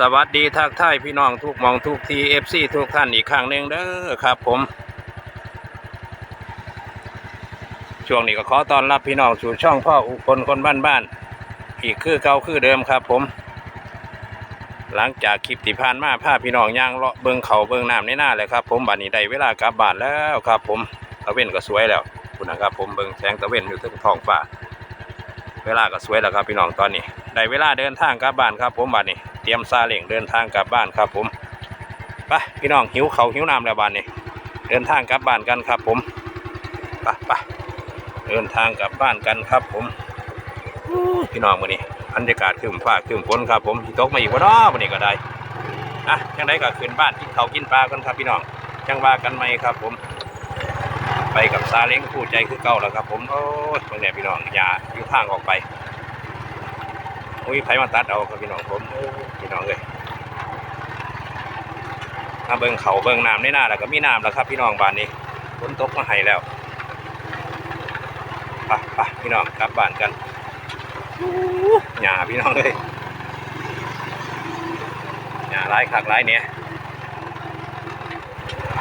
สวัสดีทักทายพี่น้องทุกมองทุกทีเอฟซีทุกท่านอีกครั้งหนึ่งเด้อครับผม ช่วงนี้ก็ขอต้อนรับพี่น้องสู่ช่องพ่ออุบลคนบ้านบ้านอีกคือเก่าคือเดิมครับผม หลังจากคลิปที่ผ่านมาพาพี่น้องย่างเลาะเบิงเขาเบิงน้ำในหน้าเลยครับผมบัดนี้ได้เวลากลับบ้านแล้วครับ ผมตะเวนก็สวยแล้วคุณนะครับ ผมเบิงแสงตะเวนอยู่ทึงท้องฟ้า เวลาก็สวยแล้วครับพี่น้องตอนนี้ได้เวลาเดินทางกลับบ้านครับ ผมบัดนี้ เตรียมซาเล้งเดินทางกลับบ้านครับผมไปพี่น้องหิวเขาหิวน้ำแล้วบ้านนี้เดินทางกลับบ้านกันครับผมไปไปเดินทางกลับบ้านกันครับผมพี่น้องมื้อนี้บรรยากาศครึ้มฟ้าครึ้มฝนครับผมตกมาอีกบ่เนาะมื้อนี้ก็ได้อะจังไดก็ขึ้นบ้านกินเขากินปลากันครับพี่น้องจังว่ากันไหมครับผม ไปกับซาเล้งคู่ใจคือเก่าแล้วครับผมโอ้ยตรงนี้พี่น้องอย่าอยู่ทางออกไป อุ้ยไผมาตัดเอาครับพี่น้องผมพี่น้องเลยมาเบิ่งเขาเบิ่งน้ำในหน้าแล้วก็มีน้ำแล้วครับพี่น้องบ้านนี้ฝนตกมาให้แล้วไปไปพี่น้องกลับบ้านกันหญ้าพี่น้องเลยหญ้าหลายคักหลายเนี่ย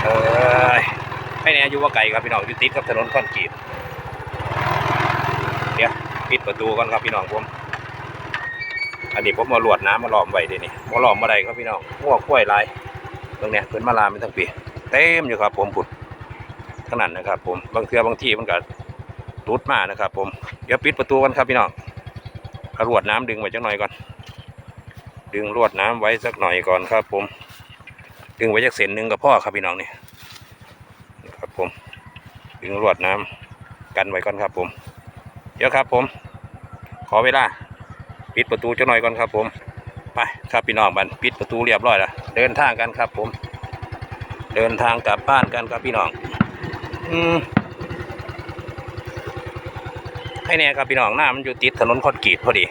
เอ้ยให้แน่อยู่ว่าไกลครับพี่น้องอยู่ติดกับถนนคอนกรีตเดี๋ยวปิดประตูก่อนครับพี่น้องผม อันนี้ผมมาลวดน้ำมาล้อมไว้เดี๋ยวนี้มาล้อมมาได้ครับพี่น้องงวกกล้วยลายตรงเนี้ยเพิ่นมาลามเป็นทั้งปีเต็มอยู่ครับ ผมผุดขนาดนะครับ ผมบางเทือบางที่มันก็รุดมานะครับ ผมเดี๋ยวปิดประตูกันครับพี่น้องเอาลวดน้ำดึงไว้จักหน่อยก่อน ดึงลวดน้ำไว้สักหน่อยก่อนครับ ผม ดึงไว้จักเส้นหนึ่งกับพ่อครับพี่น้องนี่ครับผม ดึงลวดน้ำกันไว้ก่อนครับ ผม เดี๋ยวครับ ผม ขอเวลา ปิดประตูจะหน่อยก่อนครับ ผมไปครับพี่น้องบันปิดประตูเรียบร้อยแล้วเดินทางกันครับ ผม เดินทางกลับบ้านกันครับพี่น้อง อืมให้แน่ครับพี่น้องหน้ามันอยู่ติดถนนคอนกรีตพอดี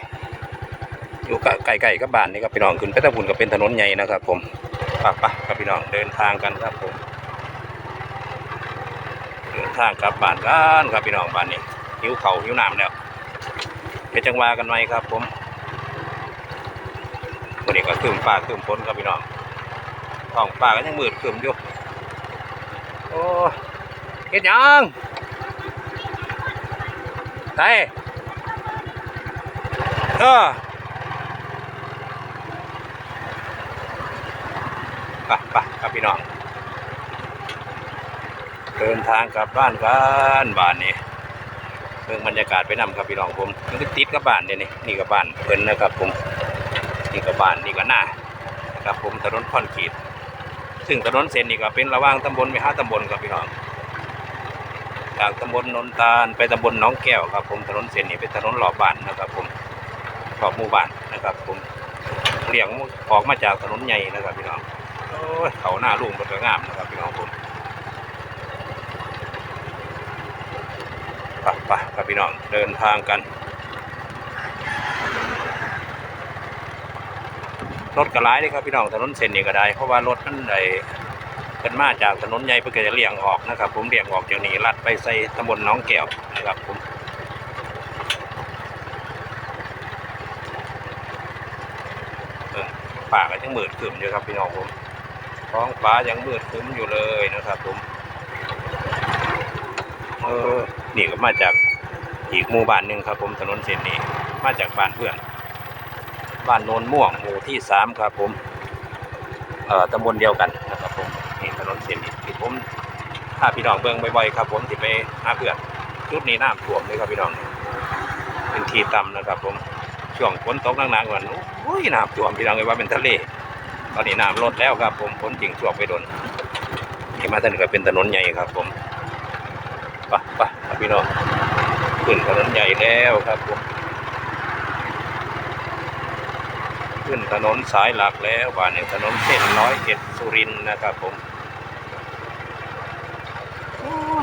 อยู่ใกล้ๆกับบ้านนี่ครับพี่น้องขึ้นไปตะบุญก็เป็นถนนใหญ่นะครับ ผมไปไปครับพี่น้องเดินทางกันครับผมเดินทางกลับบ้านกันครับพี่น้องบ้านนี้หิวเข่าหิวน้ำแล้วเดี๋ยวจังว่ากันไหมครับ ผม วันนี้ก็คืมฟ้าคืมฝนครับพี่น้องท้องฟ้าก็ยังมืดคืมอยู่โอ้เฮ็ดยังไตเออไปไปครับพี่น้อง เดินทางกลับบ้านกันบ้านนี้เพิ่งบรรยากาศไปนำครับพี่น้องผมมันก็ติดกับบ้านเดี๋ยวนี้นี่กับบ้านเพิ่นนะครับผม นี่กับบ้านนี่กับหน้านะครับผมถนนคอนกรีตซึ่งถนนเส้นนี้ก็เป็นระหว่างตำบลไปห้าตำบลครับพี่น้องจากตำบลนนตาลไปตำบลน้องแก้วครับ ผมถนนเส้นนี้เป็นถนนหล่อบ้านนะครับ ผมรอบหมู่บ้านนะครับ ผมเลี้ยงออกมาจากถนนใหญ่นะครับพี่น้องโอ้ยเขาหน้าลุงมันก็งามนะครับพี่น้องผมไปไปครับพี่น้องเดินทางกัน รถกระไรเลยครับพี่น้องถนนเส้นนี้ก็ได้ เพราะว่ารถมันได้เป็นมาจากถนนใหญ่เพื่อจะเลี่ยงออกนะครับ ผมเลี่ยงออกจากนี้ลัดไปใส่ตำบลน้องแก้วนะครับผมเออป่าก็ยังมืดครึ้มอยู่ครับพี่น้องผมท้องฟ้ายังมืดคึ้มอยู่เลยนะครับ ผมเออนี่ก็มาจากอีกหมู่บ้านหนึ่งครับ ผมถนนเส้นนี้ มาจากบ้านเพื่อน บ้านโนนม่วงหมู่ที่สามครับผมเอ่อตำบลเดียวกันนะครับผมนี่ถนนเส้นนี้ที่ผมถ้าพี่น้องเบิ่งบ่อยๆครับ ผมที่ไปหาเพื่อนจุดนี้น้ำท่วมเลยครับพี่น้องเป็นที่ต่ำนะครับ ผมช่วงฝนตกหนักๆวันโอ้ยน้ำท่วมพี่น้องเลยว่าเป็นทะเลตอนนี้น้ำลดแล้วครับ ผมฝนจริงช่วงไปโดนนี่มาถนนก็เป็นถนนใหญ่ครับ ผมปะปะครับพี่น้องขึ้นถนนใหญ่แล้วครับผม ขึ้นถนนสายหลักแล้วบ้านนี้ถนนเส้นร้อยเอ็ดสุรินนะครับผม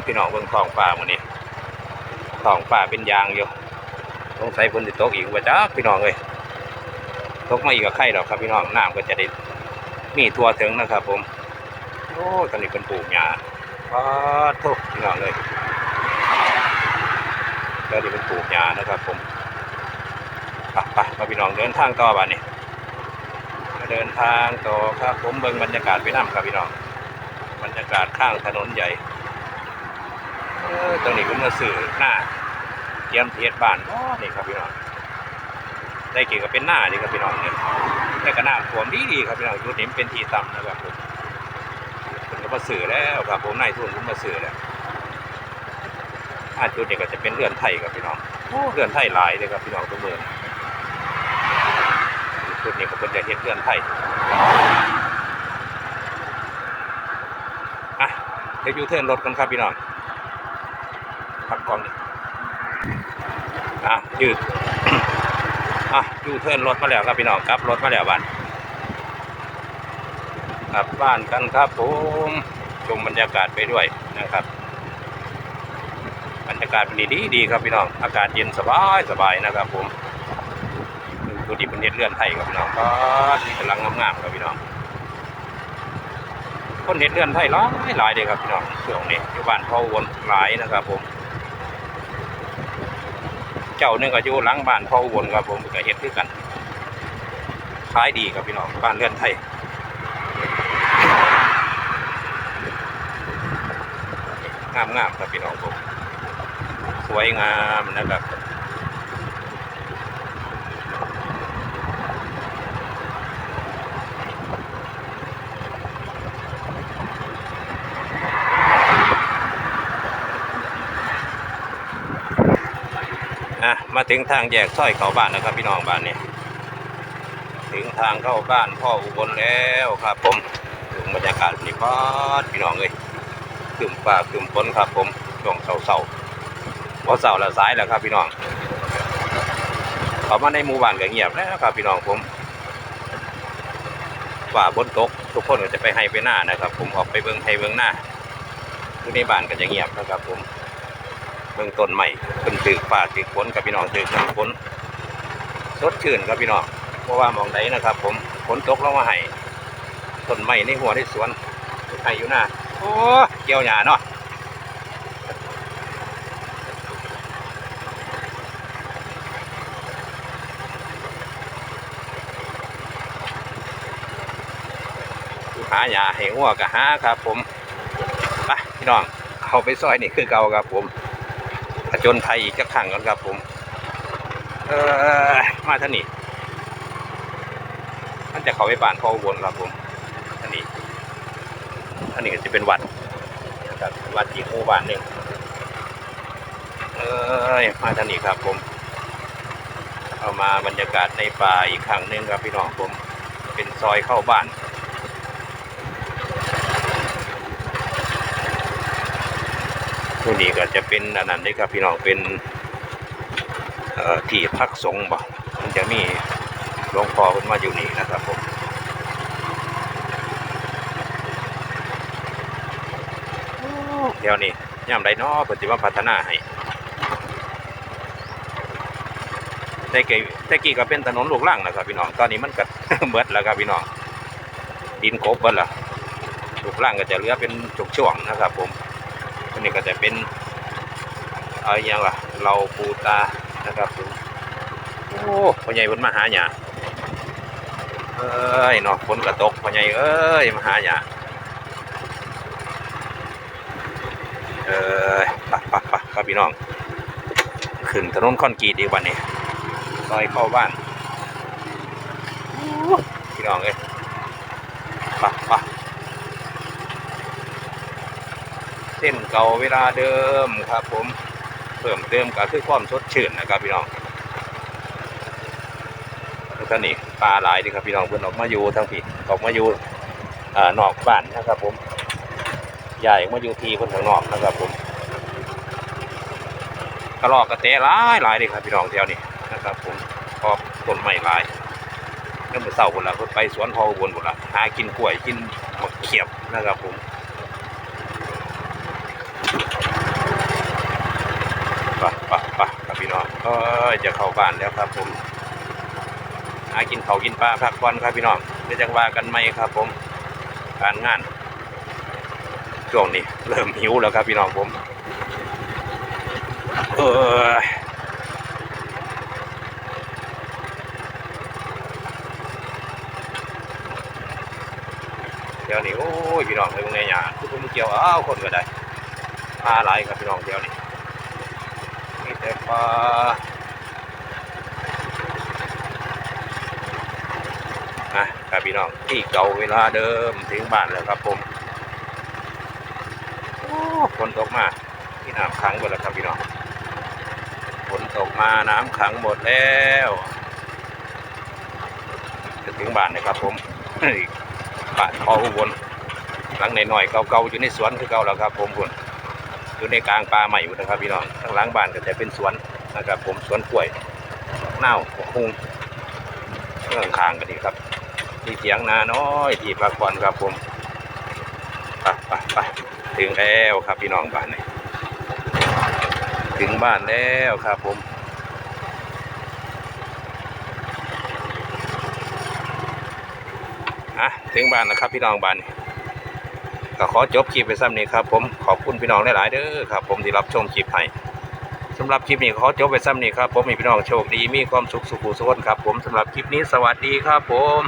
พี่น้องเบิ่งท้องฟ้ามื้อนี้ท้องฟ้าเป็นยางอยู่สงสัยฝนสิตกอีกว่าจ้าพี่น้องเอ้ยตกมาอีกก็ไข่ดอกครับพี่น้องน้ำก็จะได้มีทัวถึงนะครับ ผมโอ้ตอนนี้เป็นปลูกหญ้าปาทุกพี่น้องเลยแล้วนี่เป็นปลูกหญ้านะครับ ผมไปไปมาพี่น้องเดินทางต่อบ้านนี้ เดินทางต่อครับ ผมเบิ่งบรรยากาศไปน้ำครับพี่น้องบรรยากาศข้างถนนใหญ่เออตรงนี้ก็มาสื่อหน้าเตรียมเทียดบ้านนี่ครับพี่น้องได้เกี่ยวกับเป็นหน้านี่ครับพี่น้องเนี่ยแต่ก็น้ำท่วมดีดีครับพี่น้องจุดนี้มันเป็นที่ต่ำนะครับผมผมก็มาสื่อแล้วครับผมนายทุนผมมาสื่อแล้วอาจุดนี้ก็จะเป็นเรือนไทยครับพี่น้องเรือนไทยหลายเลยครับพี่น้องทุกเมือง จุดนี้ก็เป็นจะเห็นเรือนไทยอะเดี๋ยวยูเทิร์นรถกันครับพี่น้องพักก่อนอะยืดอะยูเทิร์นรถมาแล้วครับพี่น้องครับรถมาแล้วบ้านกลับบ้านกันครับผมชมบรรยากาศไปด้วยนะครับ บรรยากาศเป็นดีดีดีครับพี่น้องอากาศเย็นสบายสบายนะครับผม ดูดิเป็นเน็ตเลื่อนไทยครับพี่น้องก็ที่กำลังงามๆครับพี่น้องคนเน็ตเลื่อนไทยหลายหลายเลยครับพี่น้องช่วงนี้อยู่บ้านพ่อวนหลายนะครับ ผม เจ้าหนึงก็อยู่หลังบ้านพ่อวนครับ ผมก็เห็นคือกันขายดีครับพี่น้องบ้านเลื่อนไทยงามๆครับพี่น้องผมสวยงามนะครับ อะมาถึงทางแยกสร้อยเขาบ้านนะครับพี่น้องบ้านนี้ถึงทางเข้าบ้านพ่ออุบลแล้วครับผมถึงบรรยากาศนี่พอดพี่น้องเลยขึ้นฟ้าขึ้นฝนครับผมช่วงเสาเสาพอเสาล้วสายแล้วครับพี่น้องเข้ามาในหมู่บ้านก็เงียบแล้วครับพี่น้องผมฝ่าฝนตก ทุกคนก็จะไปให้ไปหน้านะครับ ผมออกไปเบิ่งให้เบิ่งหน้าอยู่ในบ้านก็จะเงียบนะครับผม บื้องต้นใหม่เป็นถือฝ่าถือฝนกับพี่น้องถือน้ำฝนสดชื่นครับพี่น้องเพราะว่ามองไหนนะครับ ผมฝนตกลงมาให้ต้นไม้ในหัวในสวนให้อยู่หน้าโอ้เกี่ยวหญ้าเนาะหาหญ้าให้หัวกับหาครับ ผมไปพี่น้องเข้าไปซอยนี่คือเก่าครับผม ผจญภัยอีกสักครั้งกันครับผม เออมาท่านนี่มันจะเข้าไปบ้านพ่ออุบลครับผมท่านนี้ท่านนี้ก็จะเป็นวัดนะครับวัดอีกหมู่บ้านหนึ่งเออมาท่านนี้ครับผม เอามาบรรยากาศในป่าอีกครั้งหนึ่งครับพี่น้องผม เป็นซอยเข้าบ้าน ตัวนี้ก็จะเป็นอันนั้นเด้ครับพี่น้องเป็นที่พักสงฆ์บ่มันจะมีหลวงพ่อขึ้นมาอยู่นี่นะครับผมเดี๋ยวนี้ย่ำไรน้อปิดจิว่าพัฒนาให้แต่กี้แต่กี้ก็เป็นถนนลูกล่างนะครับพี่น้อง ตอนนี้มันก็เบิดแล้วครับพี่น้อง ดินกบเบิดแล้วลูกล่างก็จะเหลือเป็นช่วงๆนะครับผม นนี้ก็จะเป็นเอาอย่างล่ะเราปูตานะครับผมโอ้พ่อใหญ่บนมาหาหยาเอ้ยเนาะฝนกระตกพ่อใหญ่เอ้ยมาหาหยาเอ้ยปะปะปะครับพี่น้อง ขึ้นถนนคอนกรีตอีกวันนี้ซอยเข้าบ้านพี่น้องเอ้ยปะปะ เส้นเก่าเวลาเดิมครับ ผมเพิ่มเติมก็คือความสดชื่นนะครับพี่น้องแล้วก็นี่ปลาหลายดีครับพี่น้องเพิ่นออกมาอยู่ทั้งพี่ออกมาอยู่นอกบ้านนะครับ ผมใหญ่มาอยู่ทีคนข้างนอกนะครับ ผมกระรอกกระเตะหลายหลายเลยครับพี่น้องแถวนี้นะครับ ผมพอบต้นไม้หลายเมื่อเช้าคนละเพิ่นไปสวนพออุบนคนละหากินกล้วยกินมะเขียบนะครับ ผม ปะปะ่น้องก็จะเข้าบ้านแล้วครับ ผมหากินเขากินปลาพักผ่อนครับพี่น้องเดี๋ยวจะว่ากันไหมครับ ผมการงานช่วงนี้เริ่มหิวแล้วครับพี่น้องผม เออดี๋ยวนี้โอ้ยพี่น้องเรื่องในหยาคือผมเกี่ยวอ้าวคนก็ได้ปลาหลายครับพี่น้องเดี๋ยวนี้ ปลาอะครับพี่น้องที่เก่าเวลาเดิมถึงบ้านแล้วครับผมโอ้ฝนตกมาที่น้ำขังหมดแล้วครับพี่น้องฝนตกมาน้ำขังหมดแล้วจะถึงบ้านนะครับผมบ้านพออุบลหลังในหน่อยๆเก่าๆอยู่ในสวนคือเก่าแล้วครับผมคุณ อยู่ในกลางป่าใหม่อยู่นะครับพี่น้องข้างหลังบ้านก็จะเป็นสวนนะครับ ผมสวนกล้วยเน่าวหุงเรื่องคางกันดีครับ ที่เถียงนาน้อยที่พักผ่อนครับผมไปไปไปถึงแล้วครับพี่น้องบ้านนี่ถึงบ้านแล้วครับผมอะถึงบ้านแล้วครับพี่น้องบ้านนี่ ก็ขอจบคลิปไปซ้ำนี้ครับผมขอบคุณพี่น้องหลายๆเด้อครับผมที่รับชมคลิปให้สำหรับคลิปนี้ขอจบไปซ้ำนี้ครับผมมีพี่น้องโชคดีมีความสุขสุขสุขนครับผมสำหรับคลิปนี้สวัสดีครับผม